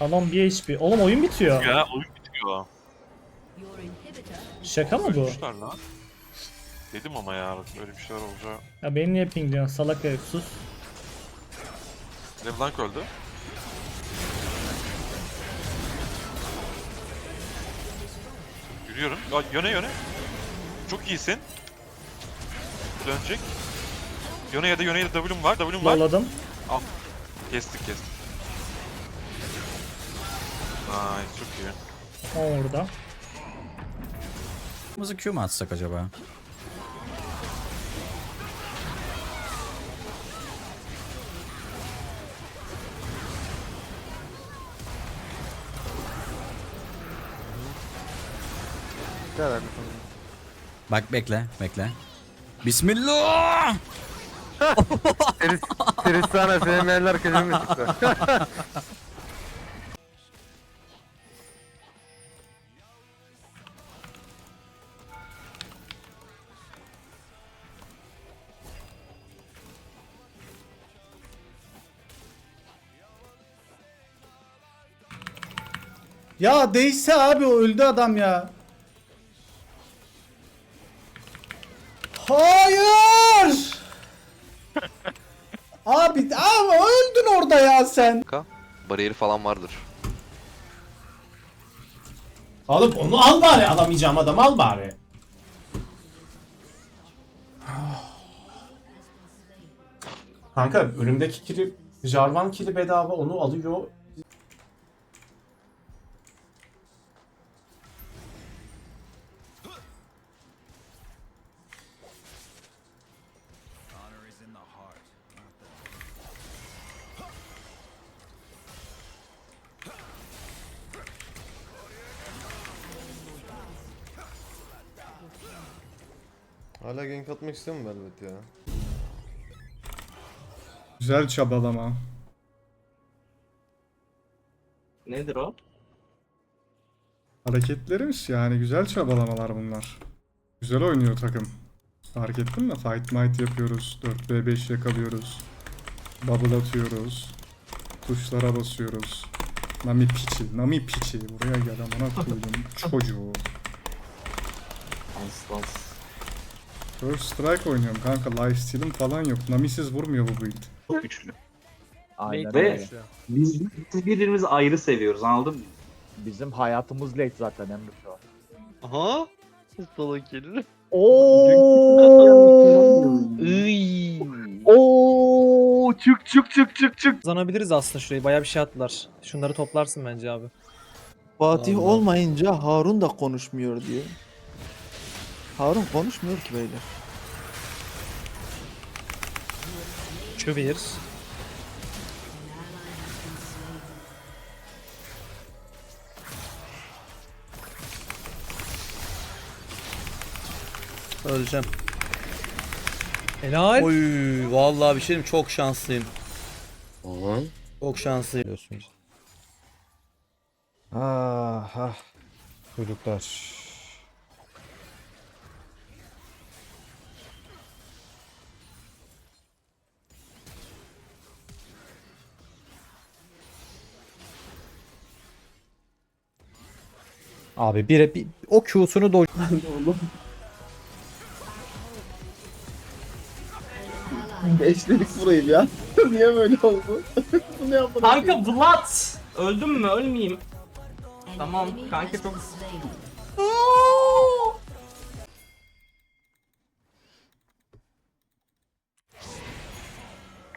Talon 1 HP. Oğlum oyun bitiyor. Ya oyun bitiyor. Şaka mı bu? Ölmüşler lan. Dedim ama ya böyle bir şeyler olacak. Ya beni niye ping diyorsun? Salak herif sus. LeBlanc öldü. Yürüyorum. Ya, yöne yöne. Çok iyisin. Dönecek. Yöne ya da yöne ya da W'm var. W'm var. Dolladım. Al. Kestik kestik. Nice çok iyi. O orada. Kırmızı Q mu atsak acaba? Bak bekle, bekle. Bismillah! Tristana sevmeyenler kelime çıktı. Ya değse abi o öldü adam ya. Hayır. abi ama öldün orada ya sen. Bariyeri falan vardır. Alıp onu al bari. Alamayacağım adamı al bari. Kanka önümdeki kili Jarvan kili bedava onu alıyor. Hala gank atmak istiyor mu Velvet ya? Güzel çabalama. Nedir o? Hareketlerimiz yani güzel çabalamalar bunlar. Güzel oynuyor takım. Fark ettin mi? Fight might yapıyoruz. 4v5 yakalıyoruz. Bubble atıyoruz. Tuşlara basıyoruz. Nami piçi, Nami piçi. Buraya gel amına koydum çocuğu. Aslan. First strike oynuyorum kanka. Lifesteal'im falan yok. Nami'siz vurmuyor bu build. Çok güçlü. Aynen Ve öyle. biz, biz birbirimizi ayrı seviyoruz anladın mı? Bizim hayatımız late zaten Emre şu an. Aha! Salak herif. Oo çık çık çık çık çık. Kazanabiliriz aslında şurayı. Bayağı bir şey attılar. Şunları toplarsın bence abi. Fatih olmayınca Harun da konuşmuyor diyor. Harun konuşmuyor ki beyler. Bir. Öleceğim. Helal. Oy, vallahi bir şey diyeyim çok şanslıyım. Çok şanslıyım. Diyorsunuz. Ah ah. Çocuklar. Abi bir, bir o Q'sunu do Beşledik burayı ya. Niye böyle oldu? Bunu yapmadım. Kanka Vlad! Öldüm mü? Ölmeyeyim. Tamam kanka çok...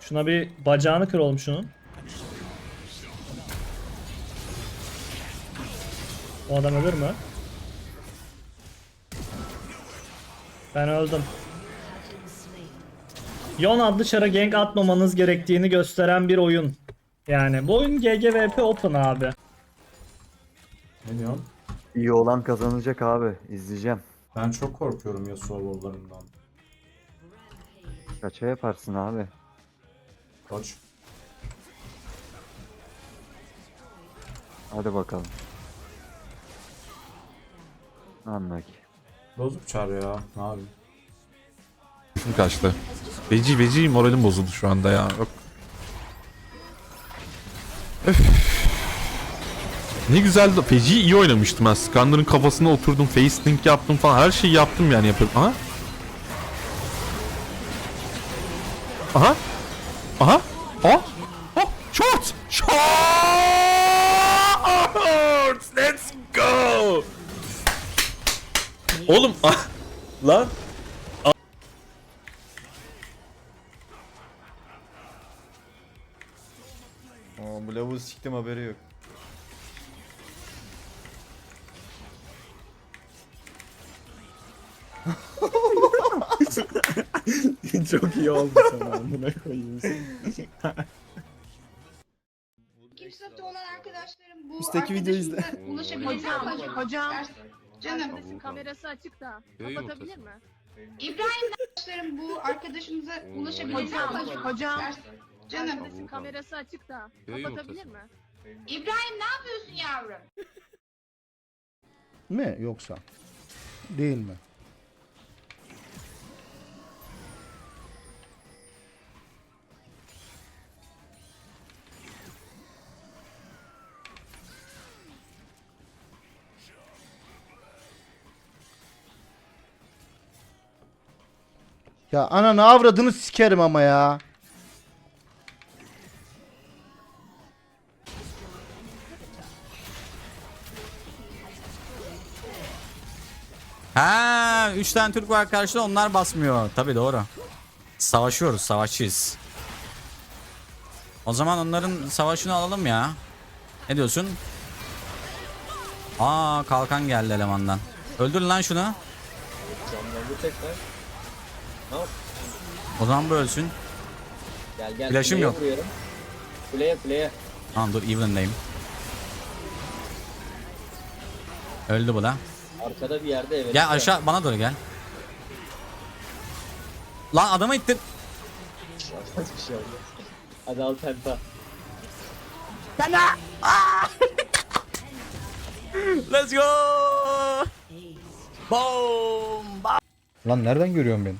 Şuna bir bacağını kır oğlum şunun. O adam ölür mü? Ben öldüm. Yon adlı çara gank atmamanız gerektiğini gösteren bir oyun. Yani bu oyun GGVP Open abi. Ne diyorsun? İyi olan kazanacak abi. İzleyeceğim. Ben çok korkuyorum Yasuo lollarından. Kaça yaparsın abi? Koç. Hadi bakalım. Anla ki. Bozuk çar ya. Ne yapayım? Kaçtı. Veci veci moralim bozuldu şu anda ya. Yok. Ne güzel feci iyi oynamıştım ben. Skanner'ın kafasına oturdum, face link yaptım falan. Her şeyi yaptım yani yapıyorum. Aha. Aha. Aha. Aha. Oh, short. Short. Let's go. Oğlum ah, lan Aa bu lavuğu siktim haberi yok. Çok iyi oldu sana amına koyayım. Kimsatı olan arkadaşlarım bu Üstteki videoyu izle. mi? hocam. Canım. Kamerası açık da. Kapatabilir mi? İbrahim arkadaşlarım bu arkadaşımıza ulaşabilecek mi? Hocam. Canım. Kamerası açık da. Kapatabilir mi? İbrahim ne yapıyorsun yavrum? Mi yoksa? Değil mi? Ya ananı avradını sikerim ama ya. Ha, 3 tane Türk var karşıda onlar basmıyor. Tabi doğru. Savaşıyoruz, savaşçıyız. O zaman onların savaşını alalım ya. Ne diyorsun? Aa kalkan geldi elemandan. Öldür lan şunu. O zaman bu ölsün. Gel gel. Flash'ım yok. Kuleye kuleye. Tamam dur even'dayım. Öldü bu da. Arkada bir yerde evet. Gel aşağı bana doğru gel. Lan adamı ittin. bir şey olmaz. Hadi al penta. Let's go. Boom. Lan nereden görüyorsun beni?